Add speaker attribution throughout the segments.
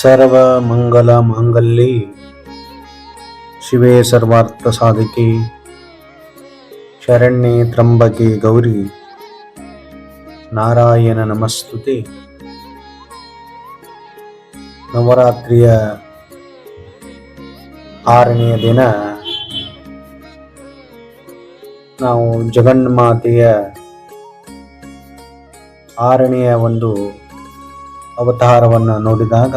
Speaker 1: ಸರ್ವಮಂಗಲ ಮಾಂಗಲ್ಯೆ. ಶಿವೇ ಸರ್ವಾರ್ಥ ಸಾಧಕಿ. ಶರಣ್ಯೆ ತ್ರಂಬಕೆ ಗೌರಿ. ನಾರಾಯಣ ನಮಸ್ತುತೆ. ನವರಾತ್ರಿಯ ಆರನೆಯ ದಿನ ನಾವು ಜಗನ್ಮಾತೆಯ ಆರನೆಯ ಒಂದು ಅವತಾರವನ್ನು ನೋಡಿದಾಗ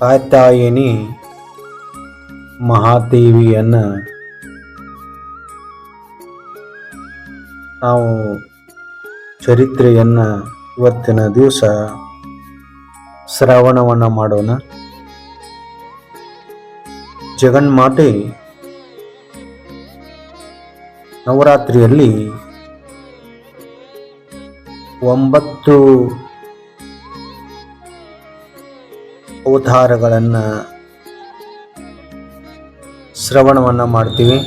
Speaker 1: ಕಾತಾಯಿನಿ ಮಹಾದೇವಿಯನ್ನು ನಾವು ಚರಿತ್ರೆಯನ್ನ ಇವತ್ತಿನ ದಿವಸ ಶ್ರವಣವನ್ನು ಮಾಡೋಣ. ಜಗನ್ಮಾತೆ ನವರಾತ್ರಿಯಲ್ಲಿ ಒಂಬತ್ತು ಅವತಾರಗಳನ್ನು ಶ್ರವಣವನ್ನು ಮಾಡ್ತೀವಿ.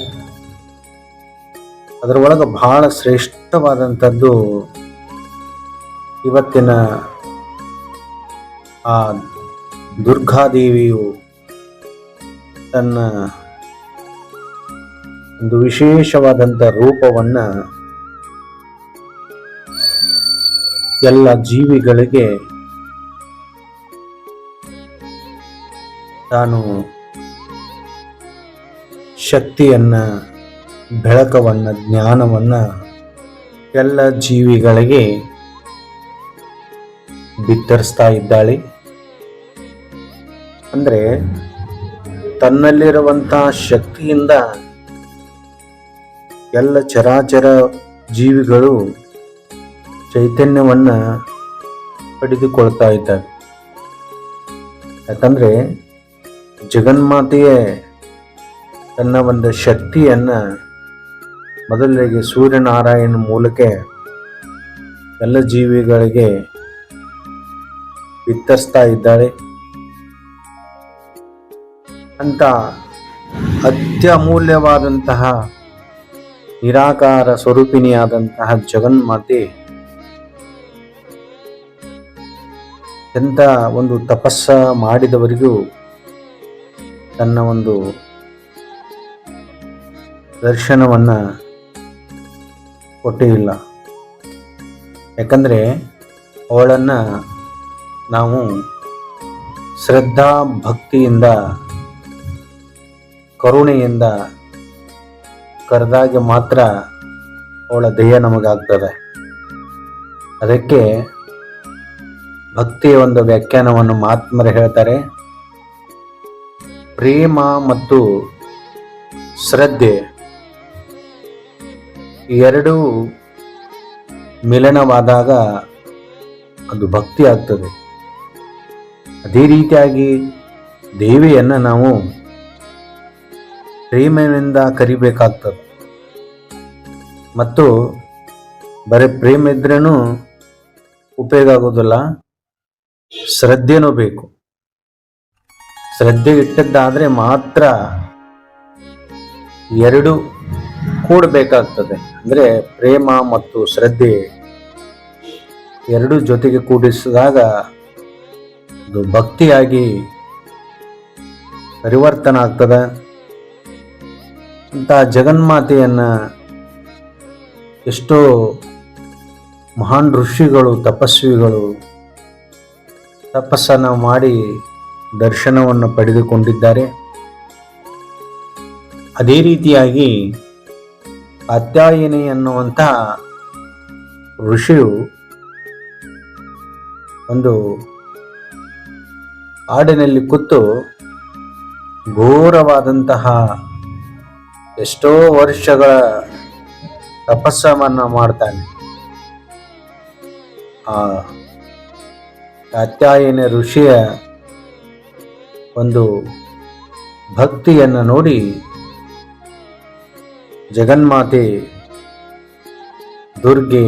Speaker 1: ಅದರೊಳಗೆ ಬಹಳ ಶ್ರೇಷ್ಠವಾದಂಥದ್ದು ಇವತ್ತಿನ ಆ ದುರ್ಗಾದೇವಿಯು ತನ್ನ ಒಂದು ವಿಶೇಷವಾದಂಥ ರೂಪವನ್ನು ಎಲ್ಲ ಜೀವಿಗಳಿಗೆ ತಾನು ಶಕ್ತಿಯನ್ನ, ಬೆಳಕವನ್ನ, ಜ್ಞಾನವನ್ನ ಎಲ್ಲ ಜೀವಿಗಳಿಗೆ ಬಿತ್ತರಿಸ್ತಾ ಇದ್ದಾಳೆ. ಅಂದ್ರೆ ತನ್ನಲ್ಲಿರುವಂತಹ ಶಕ್ತಿಯಿಂದ ಎಲ್ಲ ಚರಾಚರ ಜೀವಿಗಳು ಚೈತನ್ಯವನ್ನ ಪಡೆದುಕೊಳ್ತಾ ಇದ್ದಾರೆ ಯಾಕಂದರೆ ಜಗನ್ಮಾತೆಯೇ ತನ್ನ ಒಂದು ಶಕ್ತಿಯನ್ನ ಮೊದಲಿಗೆ ಸೂರ್ಯನಾರಾಯಣ ಮೂಲಕ ಎಲ್ಲ ಜೀವಿಗಳಿಗೆ ವಿತರಿಸ್ತಾ ಇದ್ದಾಳೆ. ಅಂತ ಅತ್ಯಮೂಲ್ಯವಾದಂತಹ ನಿರಾಕಾರ ಸ್ವರೂಪಿಣಿಯಾದಂತಹ ಜಗನ್ಮಾತೆ ಎಂಥ ಒಂದು ತಪಸ್ಸ ಮಾಡಿದವರಿಗೂ ತನ್ನ ಒಂದು ದರ್ಶನವನ್ನು ಕೊಟ್ಟೇ ಇಲ್ಲ ಯಾಕಂದರೆ ಅವಳನ್ನು ನಾವು ಶ್ರದ್ಧಾ ಭಕ್ತಿಯಿಂದ, ಕರುಣೆಯಿಂದ ಕರೆದಾಗ ಮಾತ್ರ ಅವಳ ದಯ ನಮಗಾಗ್ತದೆ. ಅದಕ್ಕೆ ಭಕ್ತಿಯ ಒಂದು ವ್ಯಾಖ್ಯಾನವನ್ನು ಮಹಾತ್ಮರು ಹೇಳ್ತಾರೆ. ಪ್ರೇಮ ಮತ್ತು ಶ್ರದ್ಧೆ ಎರಡೂ ಮಿಲನವಾದಾಗ ಅದು ಭಕ್ತಿ ಆಗ್ತದೆ. ಅದೇ ರೀತಿಯಾಗಿ ದೇವಿಯನ್ನು ನಾವು ಪ್ರೇಮದಿಂದ ಕರಿಬೇಕಾಗ್ತದೆ. ಮತ್ತು ಬರೀ ಪ್ರೇಮ ಇದ್ರೂ ಉಪಯೋಗ ಆಗೋದಿಲ್ಲ. ಶ್ರದ್ಧೆನೂ ಬೇಕು. ಶ್ರದ್ಧೆ ಇಟ್ಟದ್ದಾದ್ರೆ ಮಾತ್ರ ಎರಡು ಕೂಡಬೇಕಾಗ್ತದೆ. ಅಂದ್ರೆ ಪ್ರೇಮ ಮತ್ತು ಶ್ರದ್ಧೆ ಎರಡು ಜೊತೆಗೆ ಕೂಡಿಸಿದಾಗ ಅದು ಭಕ್ತಿಯಾಗಿ ಪರಿವರ್ತನ ಆಗ್ತದೆ. ಅಂತ ಜಗನ್ಮಾತೆಯನ್ನ ಎಷ್ಟೋ ಮಹಾನ್ ಋಷಿಗಳು, ತಪಸ್ವಿಗಳು ತಪಸ್ಸನ್ನು ಮಾಡಿ ದರ್ಶನವನ್ನು ಪಡೆದುಕೊಂಡಿದ್ದಾರೆ. ಅದೇ ರೀತಿಯಾಗಿ ಅತ್ಯಾಯಿನಿ ಅನ್ನುವಂಥ ಋಷಿಯು ಒಂದು ಹಾಡಿನಲ್ಲಿ ಕೂತು ಘೋರವಾದಂತಹ ಎಷ್ಟೋ ವರ್ಷಗಳ ತಪಸ್ಸವನ್ನು ಮಾಡ್ತಾನೆ. ಆ ಕಾತ್ಯಾಯನ ಋಷಿಯ ಒಂದು ಭಕ್ತಿಯನ್ನು ನೋಡಿ ಜಗನ್ಮಾತೆ ದುರ್ಗೆ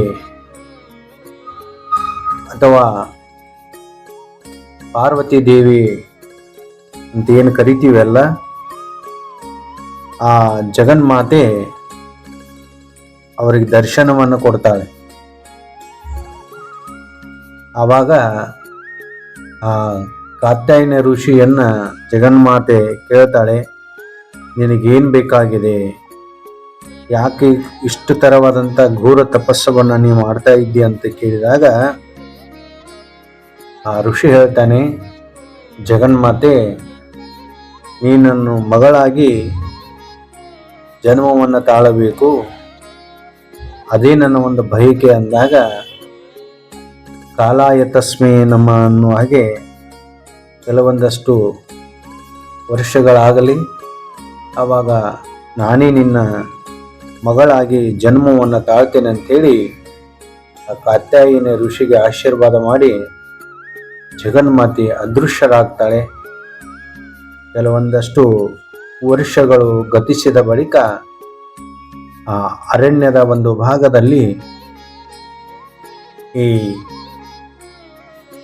Speaker 1: ಅಥವಾ ಪಾರ್ವತಿ ದೇವಿ ಅಂತ ಏನು ಕರಿತೀವಲ್ಲ, ಆ ಜಗನ್ಮಾತೆ ಅವರಿಗೆ ದರ್ಶನವನ್ನು ಕೊಡ್ತಾಳೆ. ಆವಾಗ ಆ ಕಾತ್ಯಾಯನ ಋಷಿಯನ್ನ ಜಗನ್ಮಾತೆ ಕೇಳ್ತಾಳೆ, ನಿನಗೇನು ಬೇಕಾಗಿದೆ? ಯಾಕೆ ಇಷ್ಟು ಥರವಾದಂಥ ಘೋರ ತಪಸ್ಸವನ್ನು ನೀವು ಮಾಡ್ತಾ ಇದ್ದೀಯ ಅಂತ ಕೇಳಿದಾಗ, ಆ ಋಷಿ ಹೇಳ್ತಾನೆ, ಜಗನ್ಮಾತೆ, ನೀನನ್ನು ಮಗಳಾಗಿ ಜನ್ಮವನ್ನು ತಾಳಬೇಕು. ಅದೇ ನನ್ನ ಒಂದು ಬಯಕೆ ಅಂದಾಗ ಕಾಲಾಯ ತಸ್ಮೆ ನಮ್ಮ ಅನ್ನುವ ಹಾಗೆ ಕೆಲವೊಂದಷ್ಟು ವರ್ಷಗಳಾಗಲಿ, ಆವಾಗ ನಾನೇ ನಿನ್ನ ಮಗಳಾಗಿ ಜನ್ಮವನ್ನು ತಾಳ್ತೇನೆ ಅಂತೇಳಿ ಆ ಕಾತ್ಯಾಯಿನ ಋಷಿಗೆ ಆಶೀರ್ವಾದ ಮಾಡಿ ಜಗನ್ಮಾತೆ ಅದೃಶ್ಯರಾಗ್ತಾಳೆ. ಕೆಲವೊಂದಷ್ಟು ವರ್ಷಗಳು ಗತಿಸಿದ ಬಳಿಕ ಆ ಅರಣ್ಯದ ಒಂದು ಭಾಗದಲ್ಲಿ ಈ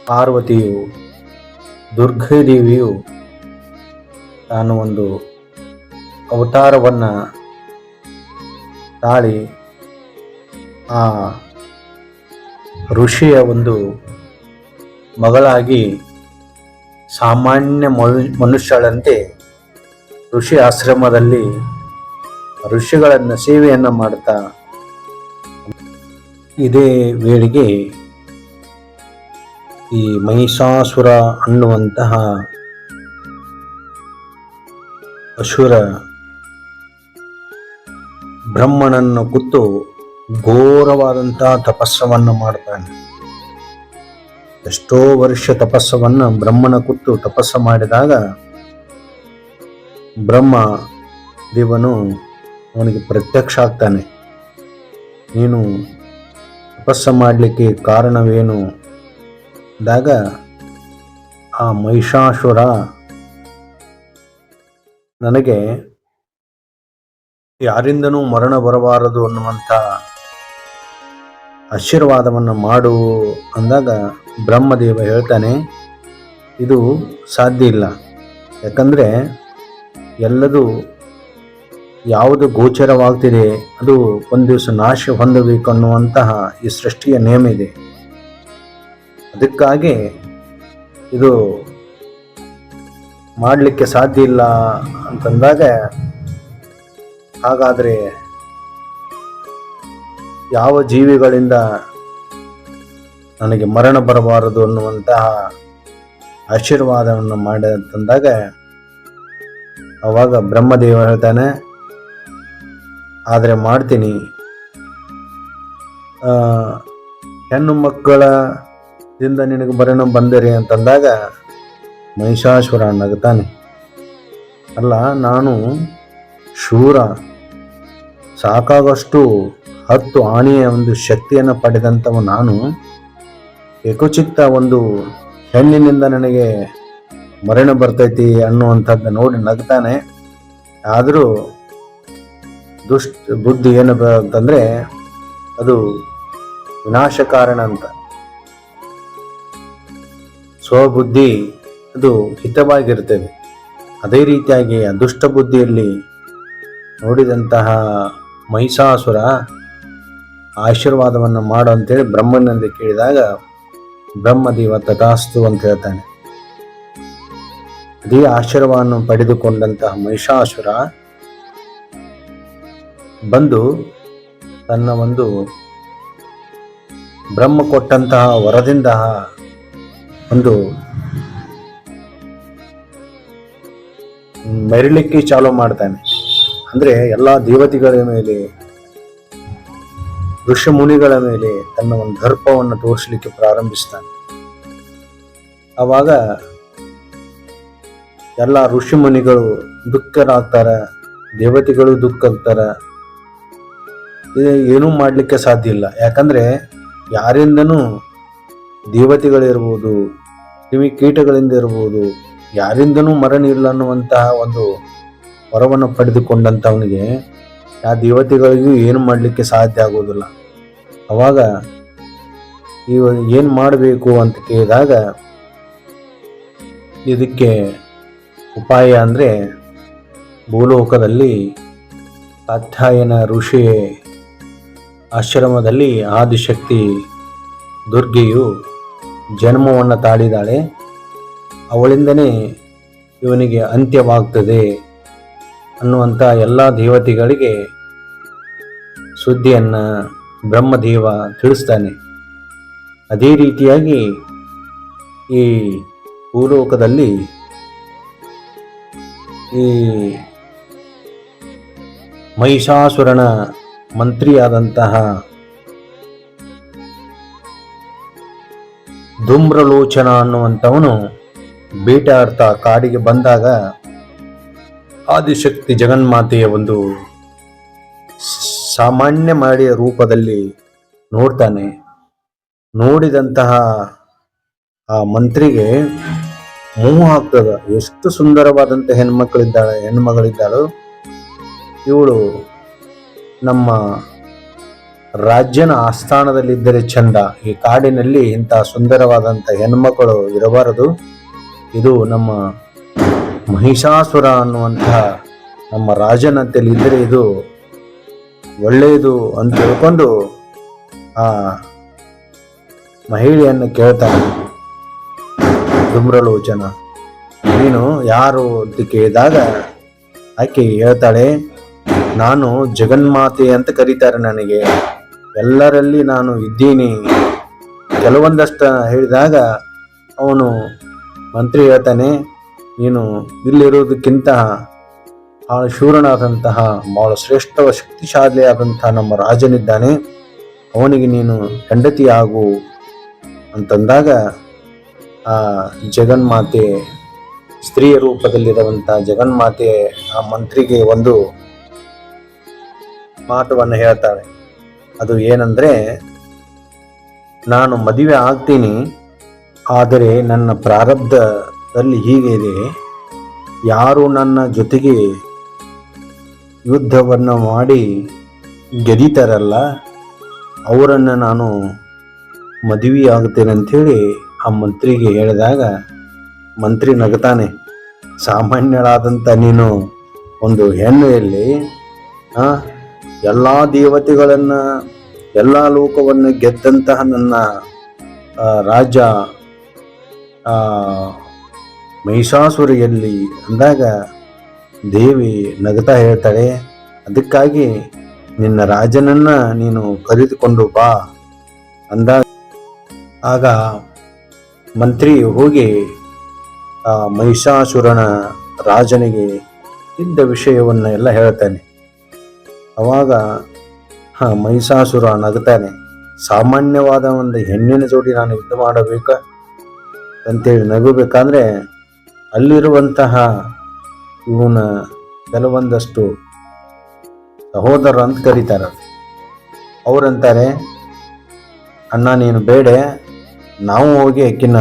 Speaker 1: ಪಾರ್ವತಿಯು, ದುರ್ಗಾದೇವಿಯು ತಾನು ಒಂದು ಅವತಾರವನ್ನು ತಾಳಿ ಆ ಋಷಿಯ ಒಂದು ಮಗಳಾಗಿ ಸಾಮಾನ್ಯ ಮನು, ಮನುಷ್ಯಳಂತೆ ಋಷಿ ಆಶ್ರಮದಲ್ಲಿ ಋಷಿಗಳನ್ನು ಸೇವೆಯನ್ನು ಮಾಡ್ತಾ ಇದೇ ವೇಳೆಗೆ ಈ ಮಹಿಷಾಸುರ ಅನ್ನುವಂತಹ ಅಸುರ ಬ್ರಹ್ಮನನ್ನು ಕುತ್ತು ಘೋರವಾದಂತಹ ತಪಸ್ಸವನ್ನು ಮಾಡ್ತಾನೆ. ಎಷ್ಟೋ ವರ್ಷ ತಪಸ್ಸವನ್ನು ಬ್ರಹ್ಮನ ಕುತ್ತು ತಪಸ್ಸು ಮಾಡಿದಾಗ ಬ್ರಹ್ಮ ದೇವನು ಅವನಿಗೆ ಪ್ರತ್ಯಕ್ಷ ಆಗ್ತಾನೆ. ನೀನು ತಪಸ್ಸು ಮಾಡಲಿಕ್ಕೆ ಕಾರಣವೇನು? ಅಂದಾಗ, ಆ ಮಹಿಷಾಸುರ ನನಗೆ ಯಾರಿಂದನೂ ಮರಣ ಬರಬಾರದು ಅನ್ನುವಂಥ ಆಶೀರ್ವಾದವನ್ನು ಮಾಡು ಅಂದಾಗ ಬ್ರಹ್ಮದೇವ ಹೇಳ್ತಾನೆ, ಇದು ಸಾಧ್ಯ ಇಲ್ಲ. ಯಾಕಂದರೆ ಎಲ್ಲದೂ ಯಾವುದು ಗೋಚರವಾಗ್ತಿದೆ, ಅದು ಒಂದು ದಿವಸ ನಾಶ ಹೊಂದಬೇಕು ಅನ್ನುವಂತಹ ಈ ಸೃಷ್ಟಿಯ ನಿಯಮ ಇದೆ. ಅದಕ್ಕಾಗಿ ಇದು ಮಾಡಲಿಕ್ಕೆ ಸಾಧ್ಯ ಇಲ್ಲ ಅಂತಂದಾಗ ಹಾಗಾದರೆ ಯಾವ ಜೀವಿಗಳಿಂದ ನನಗೆ ಮರಣ ಬರಬಾರದು ಅನ್ನುವಂತಹ ಆಶೀರ್ವಾದವನ್ನು ಮಾಡಿ ಅಂತಂದಾಗ ಅವಾಗ ಬ್ರಹ್ಮದೇವ ಹೇಳ್ತಾನೆ, ಆದರೆ ಮಾಡ್ತೀನಿ. ಹೆಣ್ಣು ಹೆಣ್ಣು ಮಕ್ಕಳದಿಂದ ನಿನಗೆ ಮರಣ ಬಂದಿರಿ ಅಂತಂದಾಗ ಮಹಿಷಾಸುರ ನಗತಾನೆ. ಅಲ್ಲ, ನಾನು ಶೂರ, ಸಾಕಾಗಷ್ಟು ಹತ್ತು ಆನೆಯ ಒಂದು ಶಕ್ತಿಯನ್ನು ಪಡೆದಂಥವು ನಾನು. ಏಕಚಿತ್ತ ಒಂದು ಹೆಣ್ಣಿನಿಂದ ನನಗೆ ಮರಣ ಬರ್ತೈತಿ ಅನ್ನುವಂಥದ್ದು ನೋಡಿ ನಗ್ತಾನೆ. ಆದರೂ ದುಷ್ಟ ಬುದ್ಧಿ ಏನು ಅಂತಂದರೆ ಅಂತಂದ್ರೆ ಅದು ವಿನಾಶಕಾರಣ ಅಂತ. ಸ್ವಬುದ್ಧಿ ಅದು ಹಿತವಾಗಿರ್ತದೆ ಅದೇ ರೀತಿಯಾಗಿ ಅದುಷ್ಟ ದುಷ್ಟ ಬುದ್ಧಿಯಲ್ಲಿ ನೋಡಿದಂತಹ ಮಹಿಷಾಸುರ ಆಶೀರ್ವಾದವನ್ನು ಮಾಡು ಅಂತೇಳಿ ಬ್ರಹ್ಮನಲ್ಲಿ ಕೇಳಿದಾಗ ಬ್ರಹ್ಮದೇವ ತಥಾಸ್ತು ಅಂತ ಹೇಳ್ತಾನೆ. ಅದೇ ಆಶೀರ್ವಾದವನ್ನು ಪಡೆದುಕೊಂಡಂತಹ ಮಹಿಷಾಸುರ ಬಂದು ತನ್ನ ಒಂದು ಬ್ರಹ್ಮ ಕೊಟ್ಟಂತಹ ವರದಿಂದ ಒಂದು ಮೆರಳಿಕ್ಕೆ ಚಾಲು ಮಾಡ್ತಾನೆ. ಅಂದ್ರೆ ಎಲ್ಲ ದೇವತೆಗಳ ಮೇಲೆ, ಋಷಿ ಮುನಿಗಳ ಮೇಲೆ ತನ್ನ ಒಂದು ದರ್ಪವನ್ನು ತೋರಿಸಲಿಕ್ಕೆ ಪ್ರಾರಂಭಿಸ್ತಾನೆ. ಆವಾಗ ಎಲ್ಲ ಋಷಿ ಮುನಿಗಳು ದುಃಖರಾಗ್ತಾರ, ದೇವತೆಗಳು ದುಃಖ ಆಗ್ತಾರ ಏನೂ ಮಾಡಲಿಕ್ಕೆ ಸಾಧ್ಯ ಇಲ್ಲ. ಯಾಕಂದ್ರೆ ಯಾರಿಂದನೂ ದೇವತೆಗಳಿರ್ಬೋದು ಕ್ರಿಮಿ ಕೀಟಗಳಿಂದ ಇರ್ಬೋದು ಯಾರಿಂದನೂ ಮರಣ ಇಲ್ಲ ಅನ್ನುವಂತಹ ಒಂದು ವರವನ್ನು ಪಡೆದುಕೊಂಡಂಥವನಿಗೆ ಆ ದೇವತೆಗಳಿಗೂ ಏನು ಮಾಡಲಿಕ್ಕೆ ಸಾಧ್ಯ ಆಗೋದಿಲ್ಲ. ಅವಾಗ ಈ ಏನು ಮಾಡಬೇಕು ಅಂತ ಕೇಳಿದಾಗ ಇದಕ್ಕೆ ಉಪಾಯ ಅಂದರೆ ಭೂಲೋಕದಲ್ಲಿ ಕಾತ್ಯಾಯನ ಋಷಿ ಆಶ್ರಮದಲ್ಲಿ ಆದಿಶಕ್ತಿ ದುರ್ಗೆಯು ಜನ್ಮವನ್ನು ತಾಳಿದಾಳೆ. ಅವಳಿಂದನೇ ಇವನಿಗೆ ಅಂತ್ಯವಾಗ್ತದೆ ಅನ್ನುವಂಥ ಎಲ್ಲ ದೇವತೆಗಳಿಗೆ ಸುದ್ದಿಯನ್ನು ಬ್ರಹ್ಮದೇವ ತಿಳಿಸ್ತಾನೆ. ಅದೇ ರೀತಿಯಾಗಿ ಈ ಭೂಲೋಕದಲ್ಲಿ ಈ ಮಹಿಷಾಸುರನ ಮಂತ್ರಿಯಾದಂತಹ ಧೂಮ್ರಲೋಚನ ಅನ್ನುವಂಥವನು ಬೇಟಾಡ್ತಾ ಕಾಡಿಗೆ ಬಂದಾಗ ಆದಿಶಕ್ತಿ ಜಗನ್ಮಾತೆಯ ಒಂದು ಸಾಮಾನ್ಯ ಮಾಡಿಯ ರೂಪದಲ್ಲಿ ನೋಡ್ತಾನೆ. ನೋಡಿದಂತಹ ಆ ಮಂತ್ರಿಗೆ ಮೋಹ ಆಗ್ತದ. ಎಷ್ಟು ಸುಂದರವಾದಂಥ ಹೆಣ್ಮಕ್ಳಿದ್ದಾಳೆ, ಹೆಣ್ಮಗಳಿದ್ದಾಳು, ಇವಳು ನಮ್ಮ ರಾಜ್ಯನ ಆಸ್ಥಾನದಲ್ಲಿದ್ದರೆ ಚಂದ. ಈ ಕಾಡಿನಲ್ಲಿ ಇಂಥ ಸುಂದರವಾದಂಥ ಹೆಣ್ಮಕ್ಕಳು ಇರಬಾರದು. ಇದು ನಮ್ಮ ಮಹಿಷಾಸುರ ಅನ್ನುವಂತಹ ನಮ್ಮ ರಾಜನಂತೆಯಲ್ಲಿ ಇದ್ದರೆ ಇದು ಒಳ್ಳೆಯದು ಅಂತ ತಿಳ್ಕೊಂಡು ಆ ಮಹಿಳೆಯನ್ನು ಕೇಳ್ತಾನೆ ಧೂಮ್ರಲೋಚನ ನೀನು ಯಾರು ಅಂತ ಕೇಳಿದಾಗ ಆಕೆ ಹೇಳ್ತಾಳೆ, ನಾನು ಜಗನ್ಮಾತೆ ಅಂತ ಕರೀತಾರೆ ನನಗೆ. ಎಲ್ಲರಲ್ಲಿ ನಾನು ಇದ್ದೀನಿ. ಕೆಲವೊಂದಷ್ಟು ಹೇಳಿದಾಗ ಅವನು ಮಂತ್ರಿ ಹೇಳ್ತಾನೆ, ನೀನು ಇಲ್ಲಿರುವುದಕ್ಕಿಂತ ಆ ಶೂರನಾದಂತಹ ಭಾಳ ಶ್ರೇಷ್ಠ ಶಕ್ತಿಶಾಲಿಯಾದಂತಹ ನಮ್ಮ ರಾಜನಿದ್ದಾನೆ. ಅವನಿಗೆ ನೀನು ಹೆಂಡತಿ ಆಗು ಅಂತಂದಾಗ ಆ ಜಗನ್ಮಾತೆ ಸ್ತ್ರೀಯ ರೂಪದಲ್ಲಿರುವಂಥ ಜಗನ್ಮಾತೆ ಆ ಮಂತ್ರಿಗೆ ಒಂದು ಮಾತವನ್ನು ಹೇಳ್ತಾಳೆ. ಅದು ಏನಂದ್ರೆ, ನಾನು ಮದುವೆ ಆಗ್ತೀನಿ, ಆದರೆ ನನ್ನ ಪ್ರಾರಬ್ಧದಲ್ಲಿ ಹೀಗೆ ಇದೆ. ಯಾರು ನನ್ನ ಜೊತೆಗೆ ಯುದ್ಧವನ್ನು ಮಾಡಿ ಗೆದಿತಾರಲ್ಲ, ಅವರನ್ನು ನಾನು ಮದುವೆ ಅಂತ ಅಂಥೇಳಿ ಆ ಮಂತ್ರಿಗೆ ಹೇಳಿದಾಗ, ಮಂತ್ರಿ ನಗತಾನೆ, ಸಾಮಾನ್ಯಳಾದಂಥ ನೀನು ಒಂದು ಹೆಣ್ಣೆಯಲ್ಲಿ ಆ ಎಲ್ಲ ದೇವತೆಗಳನ್ನು, ಎಲ್ಲ ಲೋಕವನ್ನು ಗೆದ್ದಂತಹ ನನ್ನ ರಾಜ ಮಹಿಷಾಸುರಿಯಲ್ಲಿ ಅಂದಾಗ ದೇವಿ ನಗತಾ ಹೇಳ್ತಾಳೆ, ಅದಕ್ಕಾಗಿ ನಿನ್ನ ರಾಜನನ್ನ ನೀನು ಕರೆದುಕೊಂಡು ಬಾ ಅಂದಾಗ, ಆಗ ಮಂತ್ರಿ ಹೋಗಿ ಮಹಿಷಾಸುರನ ರಾಜನಿಗೆ ಇದ್ದ ವಿಷಯವನ್ನು ಎಲ್ಲ ಹೇಳ್ತಾನೆ. ಅವಾಗ ಮಹಿಷಾಸುರ ನಗ್ತಾನೆ, ಸಾಮಾನ್ಯವಾದ ಒಂದು ಹೆಣ್ಣಿನ ಜೋಡಿ ನಾನು ಯುದ್ಧ ಮಾಡಬೇಕ? ಅಂತೇಳಿ ನಗಬೇಕಾದ್ರೆ, ಅಲ್ಲಿರುವಂತಹ ಇವನ ಕೆಲವೊಂದಷ್ಟು ಸಹೋದರ ಅಂತ ಕರೀತಾರೆ. ಅವರಂತಾರೆ, ಅಣ್ಣ, ನೀನು ಬೇಡ, ನಾವು ಹೋಗಿ ಅಕ್ಕಿನ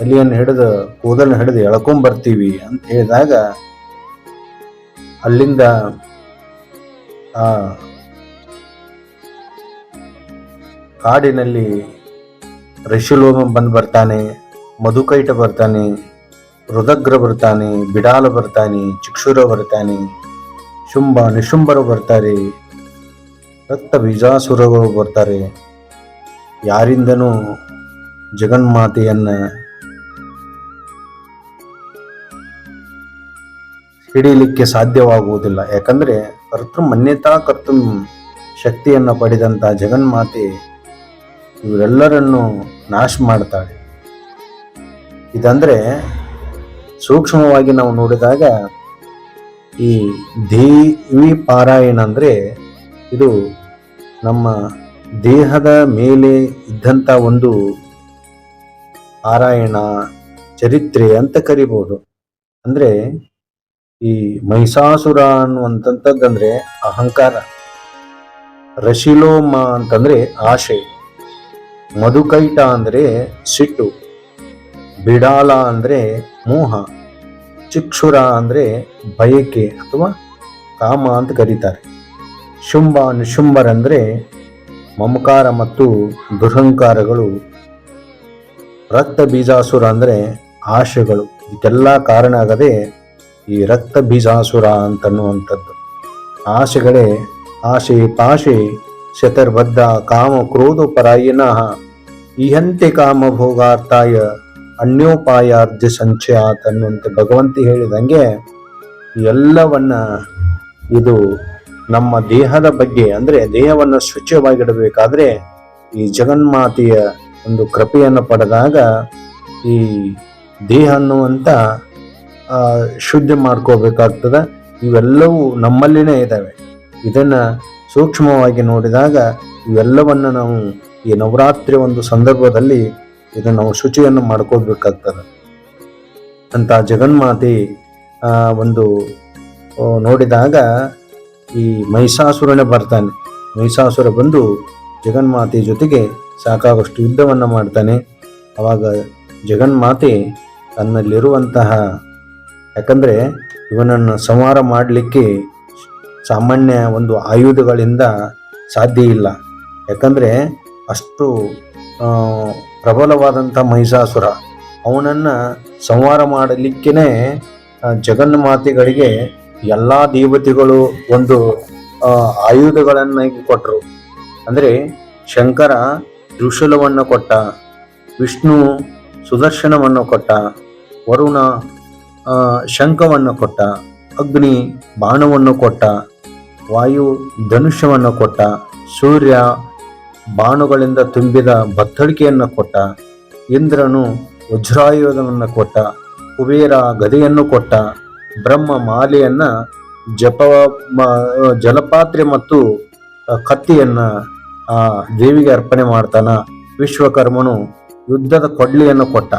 Speaker 1: ಅಲ್ಲಿಯನ್ನು ಹಿಡಿದು, ಕೂದಲನ್ನು ಹಿಡಿದು ಎಳ್ಕೊಂಬರ್ತೀವಿ ಅಂತ ಹೇಳಿದಾಗ, ಅಲ್ಲಿಂದ ಆ ಕಾಡಿನಲ್ಲಿ ಋಷಿಲೋಮ ಬಂದು ಬರ್ತಾನೆ, ಮಧುಕೈಟ ಬರ್ತಾನೆ ರುದಗ್ರ ಬರ್ತಾನೆ, ಬಿಡಾಲ ಬರ್ತಾನೆ, ಚಿಕ್ಷುರ ಬರ್ತಾನೆ, ಶುಂಭ ನಿಶುಂಭರು ಬರ್ತಾರೆ, ರಕ್ತ ಬೀಜಾಸುರಗಳು ಬರ್ತಾರೆ. ಯಾರಿಂದನೂ ಜಗನ್ಮಾತೆಯನ್ನ ಹಿಡಿಯಲಿಕ್ಕೆ ಸಾಧ್ಯವಾಗುವುದಿಲ್ಲ. ಯಾಕಂದ್ರೆ ಕರ್ತೃ ಮನ್ಯತಾ ಕರ್ತೃ ಶಕ್ತಿಯನ್ನು ಪಡೆದಂತ ಜಗನ್ಮಾತೆ ಇವರೆಲ್ಲರನ್ನು ನಾಶ ಮಾಡ್ತಾಳೆ. ಇದಂದ್ರೆ ಸೂಕ್ಷ್ಮವಾಗಿ ನಾವು ನೋಡಿದಾಗ ಈ ದೇವಿ ಪಾರಾಯಣ ಅಂದರೆ ಇದು ನಮ್ಮ ದೇಹದ ಮೇಲೆ ಇದ್ದಂಥ ಒಂದು ಪಾರಾಯಣ ಚರಿತ್ರೆ ಅಂತ ಕರಿಬಹುದು ಅಂದ್ರೆ ಈ ಮಹಿಷಾಸುರ ಅನ್ನುವಂಥದ್ದಂದ್ರೆ ಅಹಂಕಾರ. ರಶಿಲೋಮ ಅಂತಂದ್ರೆ ಆಶೆ. ಮಧುಕೈಟ ಅಂದ್ರೆ ಸಿಟ್ಟು. ಬಿಡಾಲ ಅಂದ್ರೆ ಮೋಹ. ಚಿಕ್ಷುರ ಅಂದ್ರೆ ಬಯಕೆ ಅಥವಾ ಕಾಮ ಅಂತ ಕರೀತಾರೆ. ಶುಂಭ ನಿಶುಂಭರಂದ್ರೆ ಮಮಕಾರ ಮತ್ತು ದುರಹಂಕಾರಗಳು. ರಕ್ತ ಬೀಜಾಸುರ ಅಂದ್ರೆ ಆಶೆಗಳು. ಇದೆಲ್ಲ ಕಾರಣ ಆಗದೆ ಈ ರಕ್ತ ಬೀಜಾಸುರ ಅಂತನ್ನುವಂಥದ್ದು. ಆಶೆಗಳೇ, ಆಶೆ ಪಾಶೆ ಶತರ್ಬದ್ಧ ಕಾಮ ಕ್ರೋಧ ಪರಾಯಿನ, ಇಹಂತೆ ಕಾಮ ಭೋಗಾರ್ಥಾಯ ಅನ್ಯೋಪಾಯಾರ್ಜ ಸಂಚಯಾತ್ ಅನ್ನುವಂತೆ ಭಗವಂತಿ ಹೇಳಿದಂಗೆ, ಎಲ್ಲವನ್ನ ಇದು ನಮ್ಮ ದೇಹದ ಬಗ್ಗೆ, ಅಂದ್ರೆ ದೇಹವನ್ನು ಸ್ವಚ್ಛವಾಗಿಡಬೇಕಾದ್ರೆ ಈ ಜಗನ್ಮಾತೆಯ ಒಂದು ಕೃಪೆಯನ್ನು ಪಡೆದಾಗ ಈ ದೇಹ ಅನ್ನುವಂಥ ಶುದ್ಧಿ ಮಾಡ್ಕೋಬೇಕಾಗ್ತದೆ. ಇವೆಲ್ಲವೂ ನಮ್ಮಲ್ಲಿನೇ ಇದ್ದಾವೆ ಇದನ್ನು ಸೂಕ್ಷ್ಮವಾಗಿ ನೋಡಿದಾಗ ಇವೆಲ್ಲವನ್ನು ನಾವು ಈ ನವರಾತ್ರಿ ಒಂದು ಸಂದರ್ಭದಲ್ಲಿ ಇದನ್ನು ನಾವು ಶುಚಿಯನ್ನು ಮಾಡ್ಕೋಬೇಕಾಗ್ತದೆ. ಅಂತ ಜಗನ್ಮಾತೆ ಒಂದು ನೋಡಿದಾಗ ಈ ಮಹಿಷಾಸುರನೇ ಬರ್ತಾನೆ. ಮಹಿಷಾಸುರ ಬಂದು ಜಗನ್ಮಾತೆ ಜೊತೆಗೆ ಸಾಕಾಗಷ್ಟು ಯುದ್ಧವನ್ನು ಮಾಡ್ತಾನೆ. ಅವಾಗ ಜಗನ್ಮಾತೆ ತನ್ನಲ್ಲಿರುವಂತಹ ಯಾಕಂದರೆ ಇವನನ್ನು ಸಂಹಾರ ಮಾಡಲಿಕ್ಕೆ ಸಾಮಾನ್ಯ ಒಂದು ಆಯುಧಗಳಿಂದ ಸಾಧ್ಯ ಇಲ್ಲ. ಯಾಕಂದರೆ ಅಷ್ಟು ಪ್ರಬಲವಾದಂಥ ಮಹಿಷಾಸುರ, ಅವನನ್ನು ಸಂಹಾರ ಮಾಡಲಿಕ್ಕೇ ಜಗನ್ಮಾತೆಗಳಿಗೆ ಎಲ್ಲ ದೇವತೆಗಳು ಒಂದು ಆಯುಧಗಳನ್ನಾಗಿ ಆಯುಧಗಳನ್ನು ಕೊಟ್ಟರು ಅಂದರೆ ಶಂಕರ ತ್ರಿಶೂಲವನ್ನು ಕೊಟ್ಟ, ವಿಷ್ಣು ಸುದರ್ಶನವನ್ನು ಕೊಟ್ಟ, ವರುಣ ಶಂಖವನ್ನು ಕೊಟ್ಟ, ಅಗ್ನಿ ಬಾಣವನ್ನು ಕೊಟ್ಟ, ವಾಯು ಧನುಷ್ಯವನ್ನು ಕೊಟ್ಟ, ಸೂರ್ಯ ಬಾಣುಗಳಿಂದ ತುಂಬಿದ ಬತ್ತಳಿಕೆಯನ್ನು ಕೊಟ್ಟ, ಇಂದ್ರನು ವಜ್ರಾಯುಧವನ್ನು ಕೊಟ್ಟ, ಕುಬೇರ ಗದೆಯನ್ನು ಕೊಟ್ಟ, ಬ್ರಹ್ಮ ಮಾಲೆಯನ್ನು ಜಪ ಜಲಪಾತ್ರೆ ಮತ್ತು ಕತ್ತಿಯನ್ನು, ಆ, ದೇವಿಗೆ ಅರ್ಪಣೆ ಮಾಡ್ತಾನ. ವಿಶ್ವಕರ್ಮನು ಯುದ್ಧದ ಕೊಡ್ಲಿಯನ್ನು ಕೊಟ್ಟ.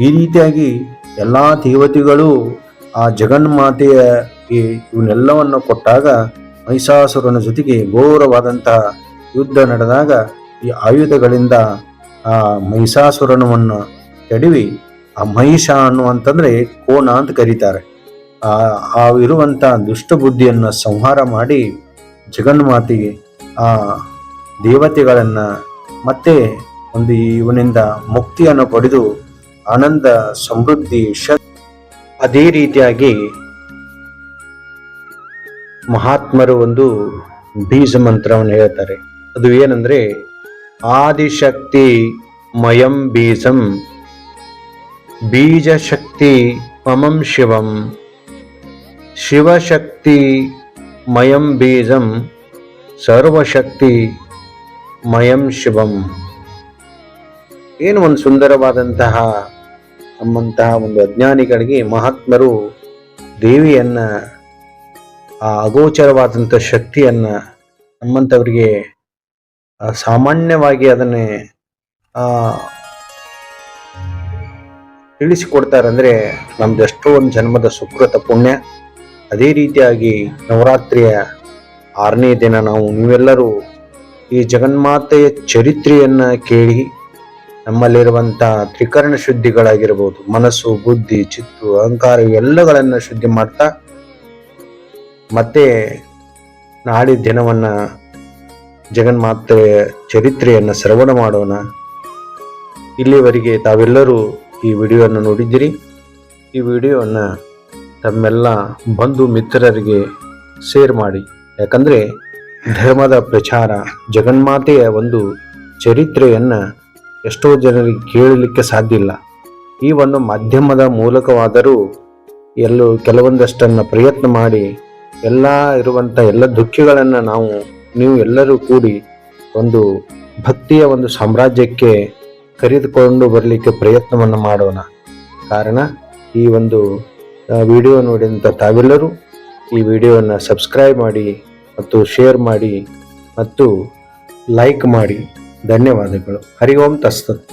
Speaker 1: ಈ ರೀತಿಯಾಗಿ ಎಲ್ಲಾ ದೇವತೆಗಳು ಆ ಜಗನ್ಮಾತೆಯ ಇವನ್ನೆಲ್ಲವನ್ನು ಕೊಟ್ಟಾಗ ಮಹಿಷಾಸುರನ ಜೊತೆಗೆ ಘೋರವಾದಂತಹ ಯುದ್ಧ ನಡೆದಾಗ ಈ ಆಯುಧಗಳಿಂದ ಆ ಮಹಿಷಾಸುರನವನ್ನು ಕೆಡವಿ ಆ ಮಹಿಷ ಅನ್ನುವಂತಂದ್ರೆ ಕೋಣ ಅಂತ ಕರೀತಾರೆ. ಆ ಆ ದುಷ್ಟ ಬುದ್ಧಿಯನ್ನು ಸಂಹಾರ ಮಾಡಿ ಜಗನ್ಮಾತೆಗೆ ಆ ದೇವತೆಗಳನ್ನು ಮತ್ತೆ ಒಂದು ಇವನಿಂದ ಮುಕ್ತಿಯನ್ನು ಪಡೆದು ಆನಂದ ಸಮೃದ್ಧಿ ಶಕ್ತಿ. ಅದೇ ರೀತಿಯಾಗಿ ಮಹಾತ್ಮರು ಒಂದು ಬೀಜ ಮಂತ್ರವನ್ನು ಹೇಳ್ತಾರೆ. ಅದು ಏನಂದ್ರೆ, ಆದಿಶಕ್ತಿ ಮಯಂ ಬೀಜಂ ಬೀಜ ಶಕ್ತಿ ಮಮಂ ಶಿವಂ, ಶಿವಶಕ್ತಿ ಮಯಂ ಬೀಜಂ, ಸರ್ವಶಕ್ತಿ ಮಯಂ ಶಿವಂ. ಏನು ಒಂದು ಸುಂದರವಾದಂತಹ ನಮ್ಮಂತಹ ಒಂದು ಅಜ್ಞಾನಿಗಳಿಗೆ ಮಹಾತ್ಮರು ದೇವಿಯನ್ನ, ಆ ಅಗೋಚರವಾದಂಥ ಶಕ್ತಿಯನ್ನ ನಮ್ಮಂಥವರಿಗೆ ಸಾಮಾನ್ಯವಾಗಿ ಅದನ್ನೇ ತಿಳಿಸಿಕೊಡ್ತಾರೆ ಅಂದ್ರೆ ನಮ್ದು ಎಷ್ಟೋ ಒಂದು ಜನ್ಮದ ಸುಕೃತ ಪುಣ್ಯ. ಅದೇ ರೀತಿಯಾಗಿ ನವರಾತ್ರಿಯ ಆರನೇ ದಿನ ನಾವು ನೀವೆಲ್ಲರೂ ಈ ಜಗನ್ಮಾತೆಯ ಚರಿತ್ರೆಯನ್ನ ಕೇಳಿ ನಮ್ಮಲ್ಲಿರುವಂತ ತ್ರಿಕರಣ ಶುದ್ಧಿಗಳಾಗಿರ್ಬೋದು, ಮನಸ್ಸು, ಬುದ್ಧಿ, ಚಿತ್ತು, ಅಹಂಕಾರ, ಇವೆಲ್ಲಗಳನ್ನ ಶುದ್ಧಿ ಮಾಡ್ತಾ ಮತ್ತೆ ನಾಡಿ ದಿನವನ್ನ ಜಗನ್ಮಾತೆಯ ಚರಿತ್ರೆಯನ್ನ ಶ್ರವಣ ಮಾಡೋಣ. ಇಲ್ಲಿವರೆಗೆ ತಾವೆಲ್ಲರೂ ಈ ವಿಡಿಯೋವನ್ನು ನೋಡಿದ್ದೀರಿ. ಈ ವಿಡಿಯೋವನ್ನು ತಮ್ಮೆಲ್ಲ ಬಂಧು ಮಿತ್ರರಿಗೆ ಶೇರ್ ಮಾಡಿ. ಯಾಕಂದರೆ ಧರ್ಮದ ಪ್ರಚಾರ, ಜಗನ್ಮಾತೆಯ ಒಂದು ಚರಿತ್ರೆಯನ್ನು ಎಷ್ಟೋ ಜನರಿಗೆ ಕೇಳಲಿಕ್ಕೆ ಸಾಧ್ಯ ಇಲ್ಲ. ಈ ಒಂದು ಮಾಧ್ಯಮದ ಮೂಲಕವಾದರೂ ಎಲ್ಲೂ ಕೆಲವೊಂದಷ್ಟನ್ನು ಪ್ರಯತ್ನ ಮಾಡಿ, ಎಲ್ಲ ಇರುವಂಥ ಎಲ್ಲ ದುಃಖಗಳನ್ನು ನಾವು, ನೀವು ಎಲ್ಲರೂ ಕೂಡಿ ಒಂದು ಭಕ್ತಿಯ ಒಂದು ಸಾಮ್ರಾಜ್ಯಕ್ಕೆ ಕರೆದುಕೊಂಡು ಬರಲಿಕ್ಕೆ ಪ್ರಯತ್ನವನ್ನು ಮಾಡೋಣ. ಕಾರಣ, ಈ ಒಂದು ವಿಡಿಯೋ ನೋಡಿದಂಥ ತಾವೆಲ್ಲರೂ ಈ ವಿಡಿಯೋವನ್ನು ಸಬ್ಸ್ಕ್ರೈಬ್ ಮಾಡಿ ಮತ್ತು ಶೇರ್ ಮಾಡಿ ಮತ್ತು ಲೈಕ್ ಮಾಡಿ. ಧನ್ಯವಾದಗಳು. ಹರಿ ಓಂ ತಸ್ತತ್